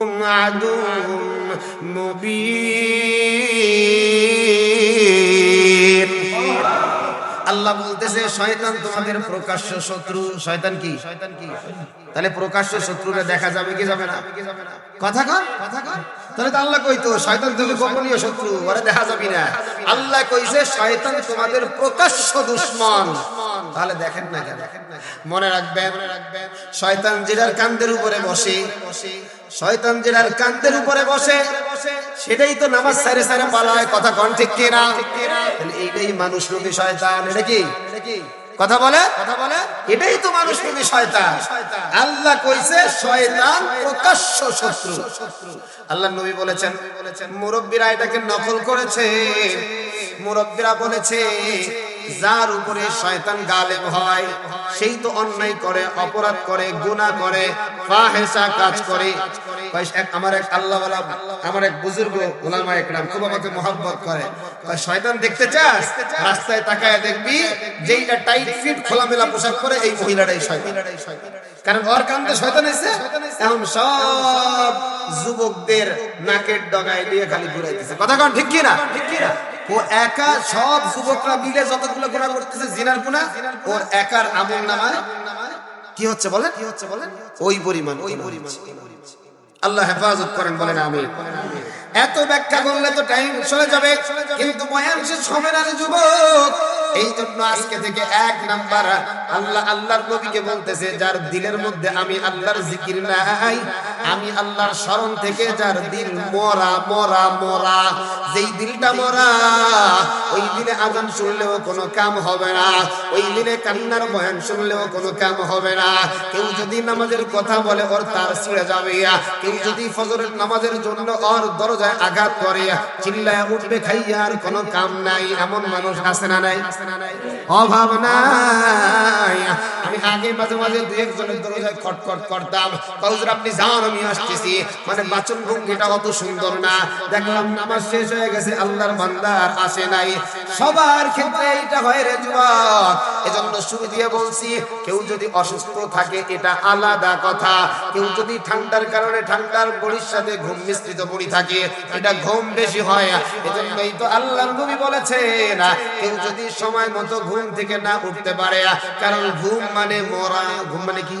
عدو مبين আল্লাহ বলতেছে শয়তান তোমাদের প্রকাশ্য শত্রু শয়তান কি শয়তান কি তাহলে প্রকাশ্য শত্রুরে দেখা যাবে কি যাবে না কথা কর কথা কর তাহলে তো আল্লাহ কইতো শয়তান তুমি গোপনীয় শত্রু ওরা দেখা যাবে না আল্লাহ কইছে শয়তান তোমাদের প্রকাশ্য দুশ্মন তাহলে দেখেন না কেন মনে রাখবেন শয়তান যেটার কান্দের উপরে বসে শয়তান যেটার কান্দের উপরে বসে, সেটাই তো নামাজ সারে সারে পালায়, কথা কন ঠিক কিনা? এইটাই মানুষ রূপী শয়তান, এটা কি? কথা বলে কথা বলে? এটাই তো মানুষ রূপী শয়তান। আল্লাহ কইছে, শয়তান প্রকাশ্য শত্রু। আল্লাহ নবী বলেছেন, মুরব্বীরা এটাকে নকল করেছে। মুরব্বীরা বলেছে যার উপরে শয়তান গালেব হয়, সেই তো অন্যায় করে, অপরাধ করে, গুনাহ করে ফাহেসা কাজ করে। আমার এক আল্লাহওয়ালা, আমার এক বুজুর্গ ওলামা একরাম খুব আমাকে মহব্বত করে। শয়তান দেখতে চাস? রাস্তায় তাকায় দেখবি, যেইটা টাইট ফিট খোলামেলা পোশাক পরে এই মহিলাটাই শয়তান। কারণ ওর কান্দে শয়তান এসে এখন সব যুবকদের নাকের ডগায় দিয়ে খালি ঘুরাইতেছে। কথা কন ঠিক কি না ঠিক কি না আল্লাহ হেফাজত করেন, বলেন আমি এত ব্যাখ্যা করলে তো টাইম চলে যাবে, কিন্তু যুবক। এই জন্য আজকে থেকে এক নাম্বার, আল্লাহ আল্লাহর নবীকে বলতেছে, যার দিলের মধ্যে আমি আল্লাহর জিকির নাই আমি আল্লাহর স্মরণ থেকে যার দিল মরা মরা মরা, যেই দিলটা মরা, ওই দিনে আজান শুনলেও কোনো কাম হবে না, ওই দিনে কান্নার বয়ান শুনলেও কোনো কাম হবে না। কেউ যদি নামাজের কথা বলে, ওর তার ছিঁড়ে যাবে। কেউ যদি ফজরের নামাজের জন্য ওর দরজায় আঘাত করে, চিল্লায় উঠবে খাইয়া আর কোনো কাম নাই। এমন মানুষ আছে না নাই? অভাব নাই। আমি আগে মাঝে মাঝে দু একজনের দরজায় খটখট করতাম। আপনি যান আমি আসতেছি। মানে বাচন ভঙ্গিটা অত সুন্দর না। দেখলাম নামাজ শেষ হয়ে গেছে, আল্লাহর বান্দার আসে নাই। সবার ক্ষেত্রে এটা হয় রে যুবক। এজন্য শুরু দিয়ে বলছি, কেউ যদি অসুস্থ থাকে, এটা আলাদা কথা। কেউ যদি ঠান্ডার কারণে ঠান্ডার বড়ির সাথে ঘুম মিশ্রিত বড়ি থাকে, এটা ঘুম বেশি হয়। এজন্যই তো আল্লাহর নবী বলেছেন, কেউ যদি সময় মতো ঘুম থেকে না উঠতে পারে, কারণ ঘুম মানে মরা, ঘুম মানে কি?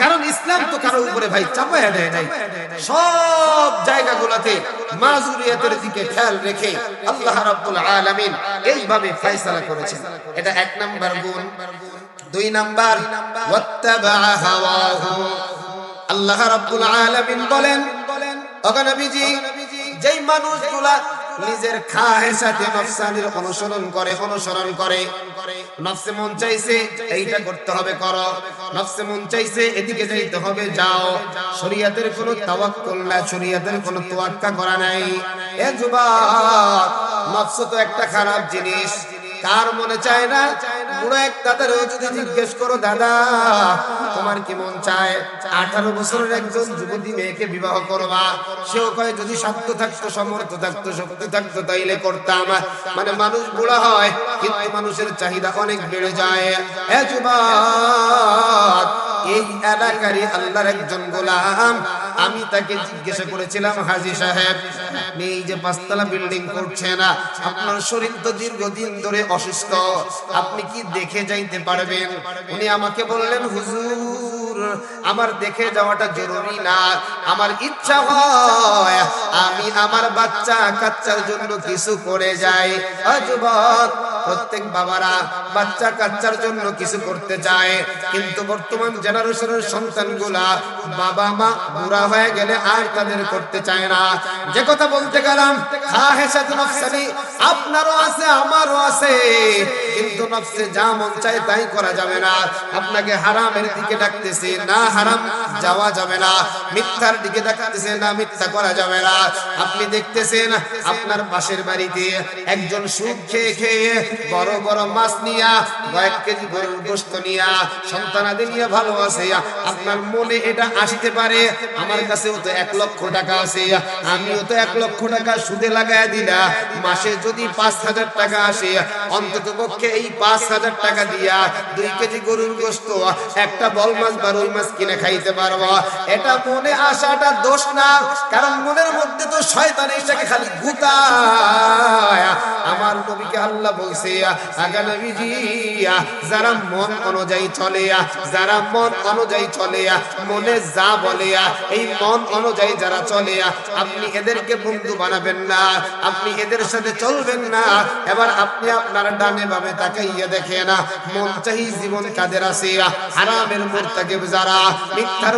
কারণ ইসলাম তো কারও উপরে ভাই চাপায় দেয় নাই। সব জায়গাগুলোতে মাজুরিয়াতের দিকে খেয়াল রেখে আল্লাহ রাব্বুল আলামিন এইভাবে ফয়সালা করেছেন। এটা এক নাম্বার গুণ। দুই নাম্বার ওয়াত্তাবা হাওয়াহু। আল্লাহ রাব্বুল আলামিন বলেন ওগো নবীজি, যেই মানুষগুলা নিজের সাথে নফসানির অনুসরণ করে অনুসরণ করে। নফসে মন চাইছে এইটা করতে হবে, করো। নফসে মন চাইছে এদিকে যাইতে হবে, যাও। শরীয়তের কোনো তাওয়াক্কুল না শরীয়তের কোনো তোয়াক্কা করা নাই। এ যুবক, নফস তো একটা খারাপ জিনিস। কার মনে চায় না বুড়ো এক দাদারও যদি জিজ্ঞেস করো, দাদা, তোমার কি মন চায় আঠারো বছরের একজন যুবতী মেয়েকে বিবাহ করবা? সেও কয়, যদি সাধ্য থাকতো, সমর্থ থাকতো, শক্তি থাকতো, তাইলে করতাম। মানে মানুষ বুড়া হয়, কিন্তু মানুষের চাহিদা অনেক বেড়ে যায়। হ্যাঁ যুবক এই এলাকারই আল্লাহর একজন গোলাম। আমি তাকে জিজ্ঞাসা করেছিলাম, হাজি সাহেব, এই যে পাঁচতলা বিল্ডিং করছেন আপনার শরীর তো দীর্ঘদিন ধরে অসুস্থ, আপনি কি দেখে যাইতে পারবেন? উনি আমাকে বললেন, হুজুর, আমার দেখে যাওয়াটা জরুরি না, আমার ইচ্ছা হয় আমি আমার বাচ্চা কাচ্চার জন্য কিছু করে যাই। যুবক প্রত্যেক বাবারা বাচ্চা কাচ্চার জন্য কিছু করতে চায় কিন্তু বর্তমান জেনারেশনের সন্তানগুলা বাবা, মা বুড়া হয়ে গেলে আর তাদের করতে চায় না। যে কথা বলতে গেলাম আপনারও আছে, আমারও আছে। কিন্তু নফসে যা মন চায় তাই করা যাবে না। আপনাকে হারামের দিকে ডাকতেছে, না হারাম যাওয়া যাবে না। মিথ্যার দিকে ডাকতেছে, না মিথ্যা করা যাবে না। আপনি দেখতেছেন, আপনার পাশের বাড়িতে একজন সুদ খেয়ে খেয়ে বড় বড় মাছ নিয়া কয়েক কেজি গরুর গোস্ত নিয়া সন্তানাদের নিয়ে ভালো আছে, আপনার মনে এটা আসতে পারে? আমার কাছেও তো এক লক্ষ টাকা আছে, আমিও তো এক লক্ষ টাকা সুদে লাগায় দিলা মাসে যদি পাঁচ হাজার টাকা আসে, অন্তত পক্ষে এই পাঁচ হাজার টাকা দিয়া দুই কেজি গরুর গোস্ত একটা বল মাছ বা রুই মাছ কিনে খাইতে পারব। এটা মনে আসাটা দোষ না, কারণ মনের মধ্যে তো শয়তান এটাকে খালি গুতায় আমার নবীকে আল্লাহ বলছে যারা মন অনুযায়ী চলে যারা মন অনুযায়ী চলে মনে যা বলে এই মন অনুযায়ী যারা চলে আপনি এদেরকে বন্ধু বানাবেন না, আপনি এদের সাথে চলবেন না। এবার আপনি আপনার ডানে বামে তাকাইয়া দেখেন, মন জীবন কাদের আছে হারামের যারা, মিথ্যার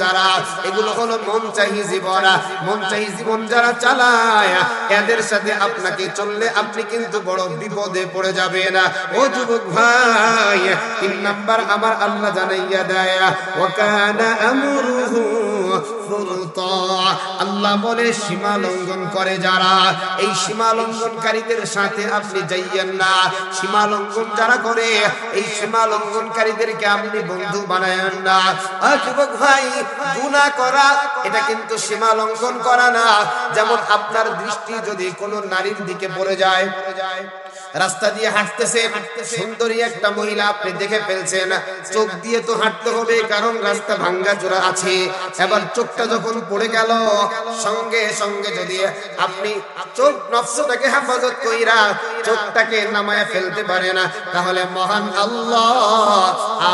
যারা, এগুলো হলো মন চাহি জীবন। মন চাহি জীবন যারা চালায়, এদের সাথে আপনাকে চললে আপনি কিন্তু বড় বিপদে পড়ে যাবে না। ও যুবক ভাই তিন নাম্বার আমার আল্লাহ জানাইয়া দেয় ও ফুরতা আল্লাহ বলে, সীমা লঙ্ঘন করে যারা। এই সীমা লঙ্ঘনকারীদের সাথে আপনি যাইয়েন না। সীমা লঙ্ঘন যারা করে, এই সীমা লঙ্ঘনকারীদেরকে আপনি বন্ধু বানায়েন না। যুবক ভাই, গুনাহ করা, এটা কিন্তু সীমা লঙ্ঘন করা না। যেমন আপনার দৃষ্টি যদি কোনো নারীর দিকে পড়ে যায়, রাস্তা দিয়ে হাঁটতেছে, সুন্দরী একটা মহিলা আপনি দেখে ফেলছেন, চোখ দিয়ে তো হাঁটতে হবে, কারণ রাস্তা ভাঙ্গা জোড়া আছে। এবার চোখটা যখন পড়ে গেল, সঙ্গে সঙ্গে যদি আপনি চোখ, নফসটাকে হেফাজত কইরা চোখটাকে নামায় ফেলতে পারে না, তাহলে মহান আল্লাহ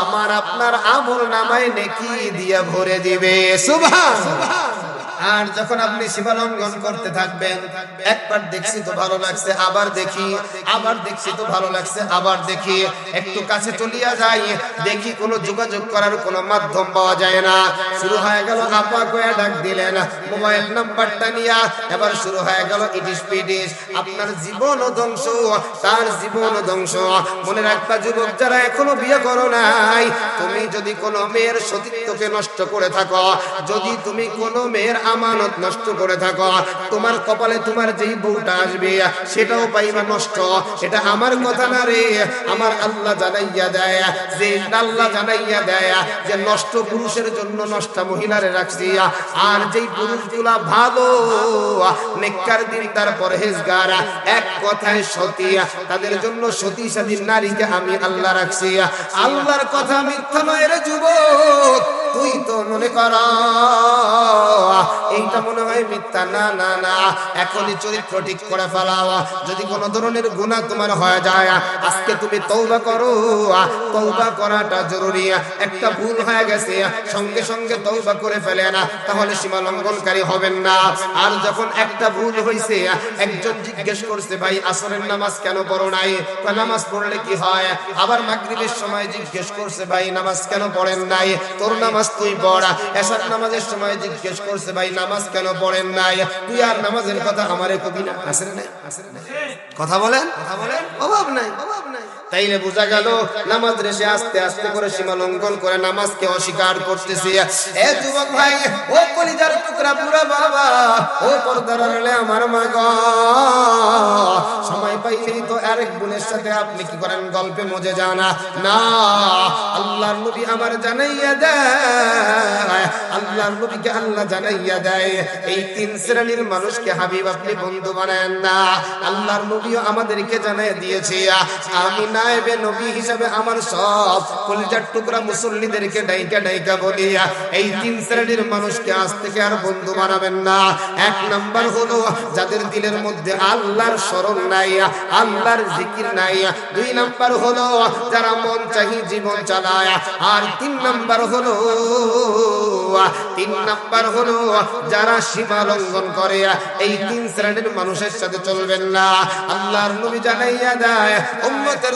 আমার আপনার আমল নামায় নেকি দিয়ে ভরে দিবে। সুবহান! আর যখন আপনি সীমা লঙ্ঘন করতে থাকবেন, একবার দেখছি তো ভালো লাগছে, আবার দেখি, আবার দেখছি তো ভালো লাগছে, আবার দেখি, একটু কাছে চলিয়া যাই, দেখি কোনো যোগাযোগ করার কোনো মাধ্যম পাওয়া যায় না। শুরু হয়ে গেল আপা কয়া ডাক দিলেন, মোবাইল নাম্বারটা নিয়া, এবার শুরু হয়ে গেল ইটিস পিটিস। আপনার জীবন ধ্বংস, তার জীবন ধ্বংস। মনে রাখবা, যুবক, যারা এখনও বিয়ে করো নাই, তুমি যদি কোনো মেয়ের সতীত্বকে নষ্ট করে থাকো, যদি তুমি কোনো মেয়ের আমানত নষ্ট করে থাকো। তোমার কপালে তোমার যেই বউটা আসবে, সেটাও পাইবা নষ্ট। এটা আমার কথা না রে। আমার আল্লাহ জানাইয়া দেয়, যে আল্লাহ জানাইয়া দেয়, যে নষ্ট পুরুষের জন্য নষ্ট মহিলারে রাখছি। আর যেই পুরুষগুলা ভালো, নেককার দিন তার পরহেজগার, এক কথায় সতী, তাদের জন্য সতী স্বাধীন নারীকে আমি আল্লাহ রাখছি। আল্লাহর কথা মিথ্যা নয় রে যুবক। তুই তো মনে কর, এইটা মনে হয় মিথ্যা। না না না, এখনই চরিত্র ঠিক করে ফেলাও। যদি কোন ধরনের গুণা তোমার হয়ে যায়, আজকে তুমি তৌবা করো। তৌবা করাটা জরুরি। একটা ভুল হয়ে গেছে, সঙ্গে সঙ্গে তৌবা করে ফেলে না তাহলে সীমা লঙ্ঘনকারী হবেন না। আর যখন একটা ভুল হয়েছে একজন জিজ্ঞেস করছে, ভাই, আসরের নামাজ কেন পড়ো নাই? নামাজ পড়লে কি হয়? আবার মাগরিবের সময় জিজ্ঞেস করছে, ভাই, নামাজ কেন পড়েন নাই? তোর নামাজ তুই পড়া। এসার নামাজের সময় জিজ্ঞেস করছে, ভাই, নামাজ কেন পড়েন নাই? তুই আর নামাজের কথা আমারে কবি না? আসে না কথা বলেন? কথা বলেন? অভাব নাই অভাব নাই। তাইলে বোঝা গেল, নামাজ রেসে আস্তে আস্তে করে সীমা লঙ্ঘন করে নামাজকে অস্বীকার করতেছে। এ যুবক ভাই, ও কলিজার টুকরা পুরা বাবা, ও পর্দার আড়ালে আমার মা গো। সময় পাইলেই তো আরেক বোনের সাথে আপনি কি করেন? গল্পে মজে জানা না। আল্লাহর নবী আমার জানাইয়া দেয় আল্লাহর নবীকে আল্লাহ জানাইয়া দেয়, এই তিন শ্রেণির মানুষকে হাবিব আপনি বন্ধু না। আল্লাহর নবীও আমাদেরকে জানাই দিয়েছে, আমি নবী হিসাবে আমার সব কলিজার টুকরা মুসল্লিদেরকে ডাইকা ডাইকা এই তিন শ্রেণির মানুষকে আজ থেকে আর বন্ধু বানাবেন না। এক নাম্বার হলো, যাদের দিলের মধ্যে আল্লাহর স্মরণ নাই, আল্লাহর জিকির নাই। দুই নাম্বার হলো, যারা মন চাহি জীবন চালায়। আর তিন নাম্বার হলো তিন নাম্বার হলো যারা সীমা লঙ্ঘন করে, এই তিন শ্রেণির মানুষের সাথে চলবেন না। আল্লাহর নবী জানাইয়া দেয়, উম্মতের